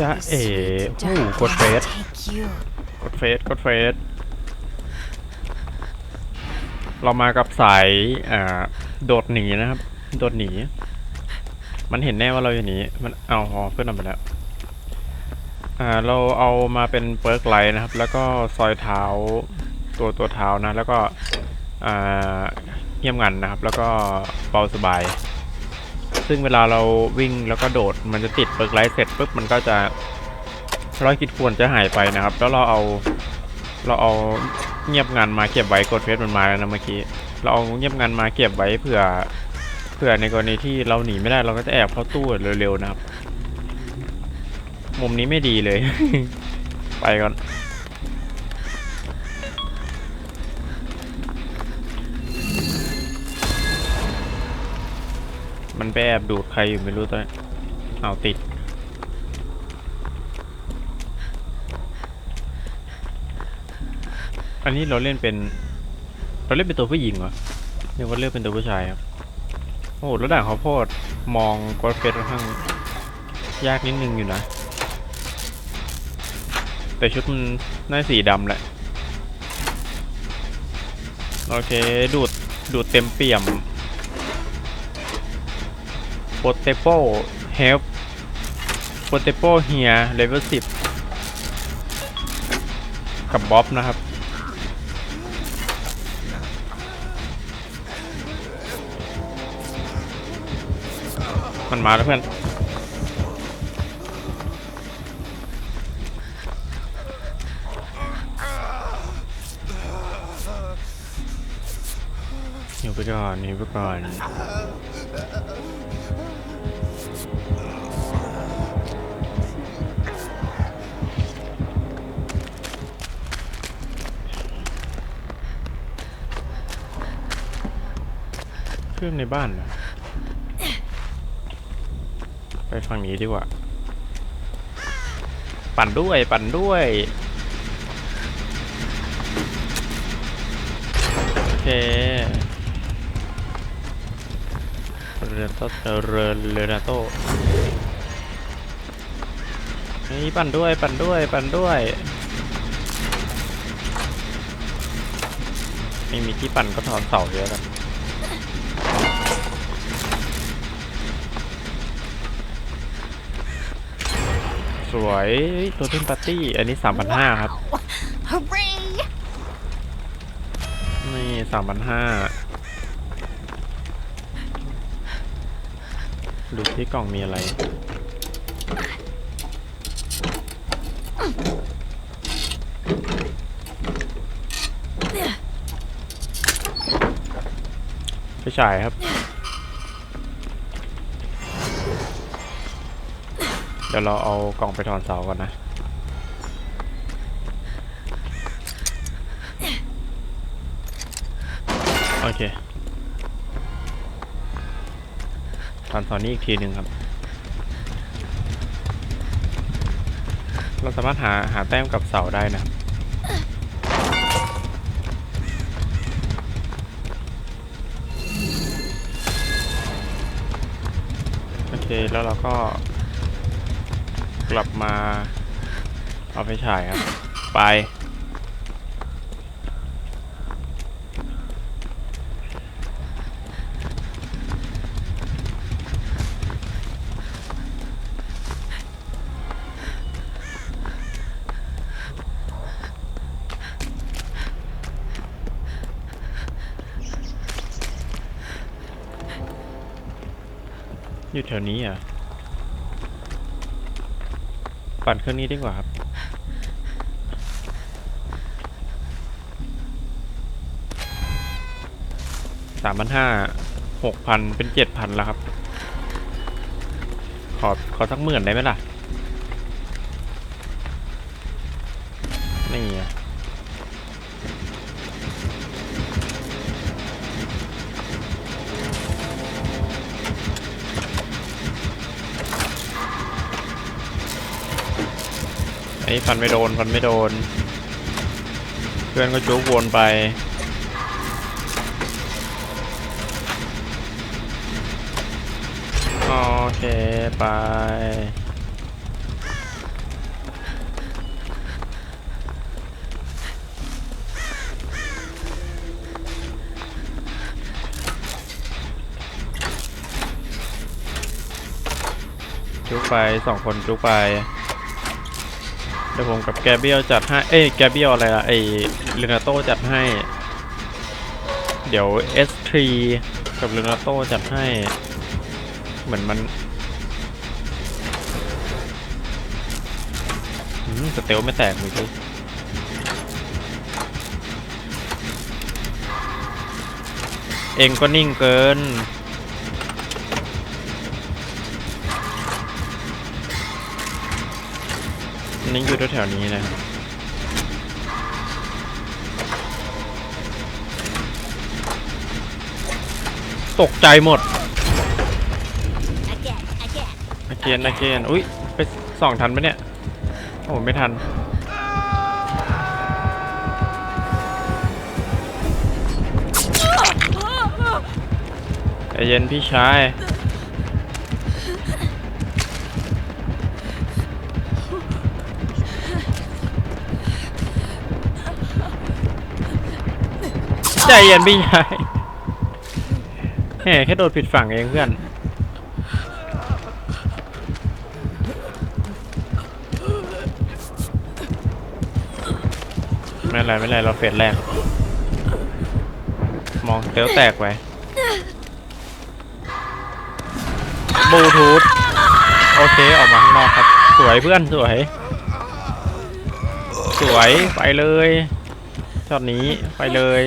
จะเอ๋โอ้โหกดเฟสกดเฟสกดเฟสเรามากับสายอ่าโดดหนีนะครับ โดดหนี มันเห็นแน่ว่าเราอยู่หนีมันเอาหอเพื่อนนำไปแล้วอ่าเราเอามาเป็นเปิร์กไลท์นะครับ แล้วก็ซอยเท้าตัวตัวเท้านะ แล้วก็อ่าเงียบงันนะครับ แล้วก็เบาสบาย ซึ่งเวลาเราวิ่งแล้วก็โดดมันจะติดเปิร์กไลท์เสร็จปุ๊บมันก็จะร้อยคิดควรจะหายไปนะครับ แล้วเราเอาเราเอาเงียบงันมาเก็บไว้กดเฟซมันมาแล้วนะเมื่อกี้เราเอาเงียบงันมาเก็บไว้เผื่อเผื่อในกรณีที่เราหนีไม่ได้เราก็จะแอบเข้าตู้เร็วๆนะครับ มุมนี้ไม่ดีเลย ไปก่อน มันไปแอบดูดใครอยู่ไม่รู้ตัวนี้เอาติด อันนี้เราเล่นเป็น เราเล่นเป็นตัวผู้หญิงเหรอเรียกว่าเล่นเป็นตัวผู้ชายครับ โอ้โหแล้วด่างเขาโพดมองกอดเฟสค่อนข้างยากนิดนึงอยู่นะ แต่ชุดมันน่าสีดำแหละ โอเค ดูด ดูดเต็มเปี่ยม โปเตโปเฮลโปเตโปเฮียเลเวลสิบกับบ๊อบนะครับ มันมาแล้วเพื่อนอยู่ไปก่อนอยู่ไปก่อน รื่องในบ้านเหรอไปฝั่งนี้ดีกว่า ปั่นด้วยปั่นด้วยโอเคเรนโตเรนเรนาโตนี่ปั่นด้วยปั่นด้วยปั่นด้วยไม่มีที่ปั่นก็ถอนเสาเยอะกัน สวยตัวเทนปาร์ตี้ อันนี้สามพันห้าครับ Hooray! นี่สามพันห้าดูที่กล่องมีอะไร ไปฉายครับ ดี๋ยวเราเอากล่องไปถอนเสาก่อนนะ โอเคถอนเสานี้อีกทีหนึ่งครับ เราสามารถหาหาแต้มกับเสาได้นะโอเคแล้วเราก็ กลับมา เอาไปฉายครับ ไป อยู่แถวนี้เหรอะ ปั่นเครื่องนี้ดีกว่าครับ สามพันห้า หกพันเป็นเจ็ดพันแล้วครับ ขอ ขอสักหมื่นได้ไหมล่ะ นี่ นี้ฟันไม่โดนฟันไม่โดน เพื่อนก็จุกวนไปโอเคไปจุกไปสองคนจุกไป เดี๋ยวผมกับแกเบียลจัดให้ เอ้ยแกเบียลอะไรอะไอเรนาโต้จัดให้ เดี๋ยว S3 กับเรนาโต้จัดให้ เหมือนมันอืมสเตลไม่แตกเลยพี่เองก็นิ่งเกิน นิ่งอยู่แถวๆนี้นะครับตกใจหมด Again, again. อาเกียนอาเกียนอุ้ยไปส่องทันปะเนี่ย โอ้ไม่ทัน ใจเย็นพี่ชาย เย็นพี่ชายแหมแค่โดดผิดฝั่งเองเพื่อน ไม่เป็นไรไม่เป็นไรเราเฟสแรก มองเตลแตกไว้บลูทูธโอเคออกมาข้างนอกครับ สวยเพื่อนสวย สวยไปเลยช็อตนี้ไปเลย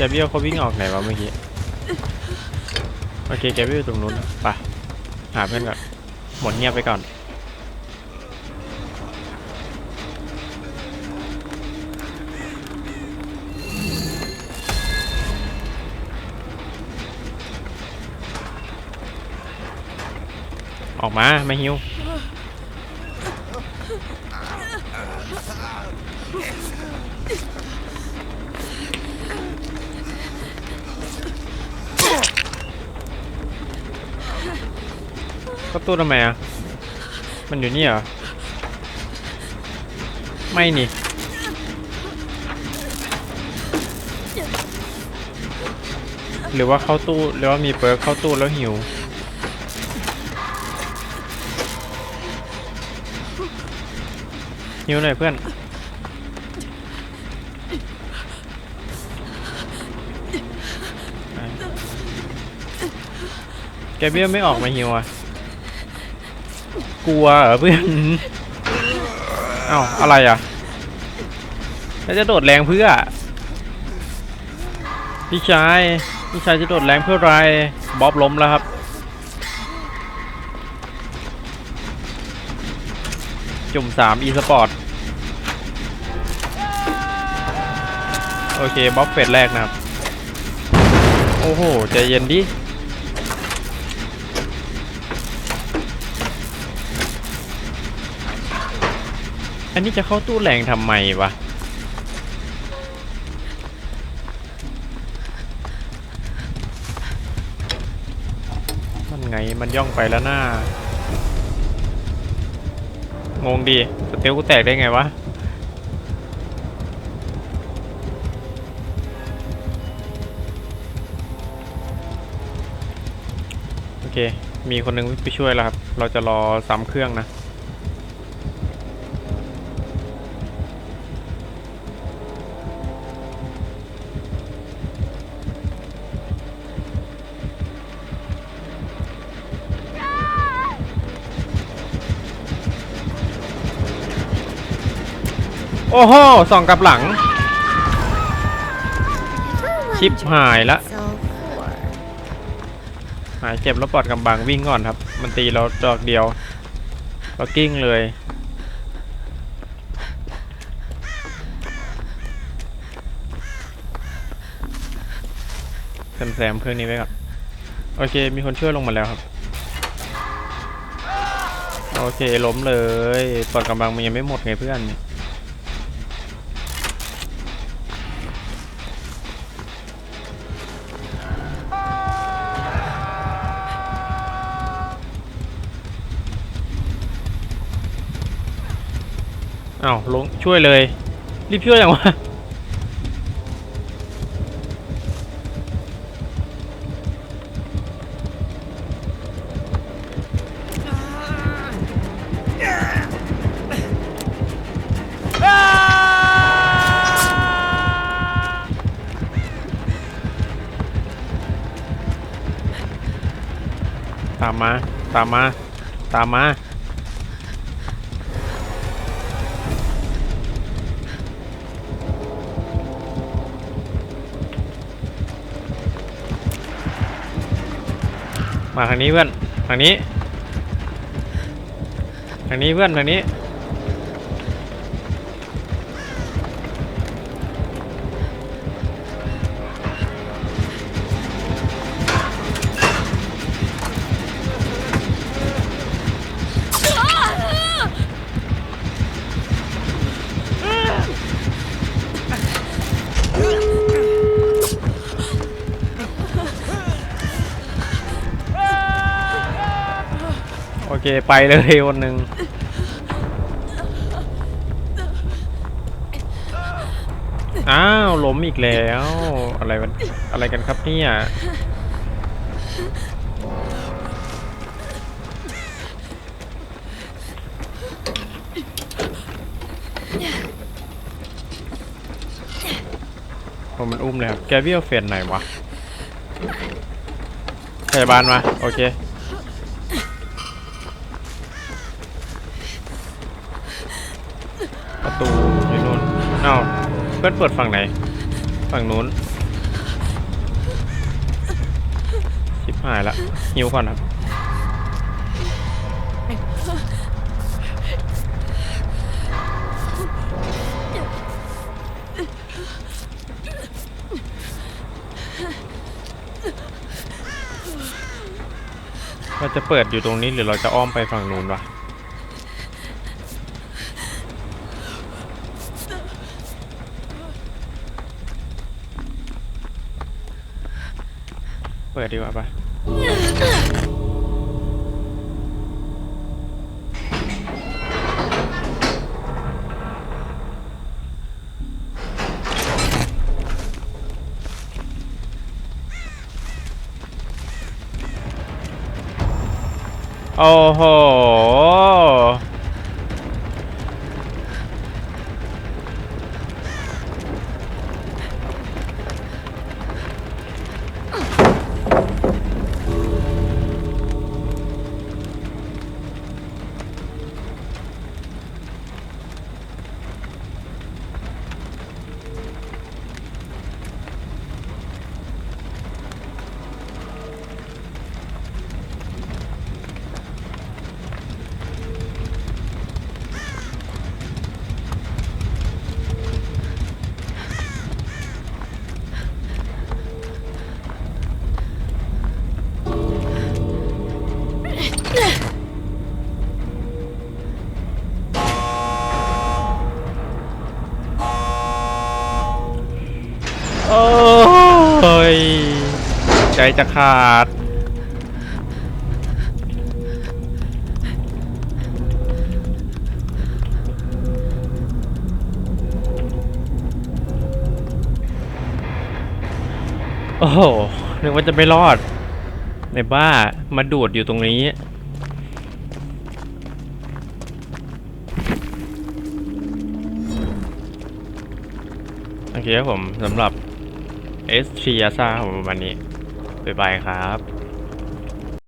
แกเบี้ยวเขาวิ่งออกไหนวะเมื่อกี้โอเคแกเบี้ยวตรงนู้นไปหาเพื่อนก่อนหมดเงียบไปก่อนออกมาไม่หิว ตู้ทำไมอะ มันอยู่นี่เหรอ ไม่นี่ หรือว่าเข้าตู้ หรือว่ามีเปิร์กเข้าตู้แล้วหิว หิวหน่อยเพื่อน แกเบี้ยไม่ออกมาหิวอะ กลัวเหรอเพื่อนเอ้าอะไรอะ แล้วจะโดดแรงเพื่อ พี่ชาย พี่ชายจะโดดแรงเพื่ออะไรบ๊อบล้มแล้วครับ จุ่มสามอีสปอร์ต โอเคบ๊อบเฟสแรกนะครับ โอ้โห ใจเย็นดิ อันนี้จะเข้าตู้แรงทำไมวะ มันไงมันย่องไปแล้วหน้างงดีสเตลกูแตกได้ไงวะโอเค มีคนหนึงไปช่วยแล้วครับ เราจะรอซ้ำเครื่องนะ โอ้โหส่องกลับหลัง ชิปหายละ หายเจ็บแล้วปลอดกำบังวิ่งก่อนครับ มันตีเราดอกเดียวเรากิ้งเลยแซมแซมเครื่องนี้ไว้ก่อนโอเค มีคนช่วยลงมาแล้วครับ โอเคล้มเลยปลอดกำบังมันยังไม่หมดไงเพื่อน อ้าวลงช่วยเลย รีบช่วยอย่างวะตามมา ตามมา ตามมา มาทางนี้เพื่อน ทางนี้ ทางนี้เพื่อน ทางนี้ เคไปเลยคนหนึ่งอ้าวล้มอีกแล้ว อะไรมันอะไรกันครับเนี่ยผมมันอุ้มเลยครับแกวิเอาเฟนไหนวะพยาบาลมา โอเค ตูอยู่นู้นเอ้าเพื่อนเปิดฝั่งไหน ฝั่งนู้นชิบหายละหิวก่อนครับ เราจะเปิดอยู่ตรงนี้หรือเราจะอ้อมไปฝั่งนู้นวะ ปิดดีกว่าปะโอ้โห จะขาด โอ้โหนึกว่าจะไม่รอดในบ้ามาดูดอยู่ตรงนี้โอเคครับผมสำหรับ S 3 a s a ของวันนี้ บ๊ายบายครับ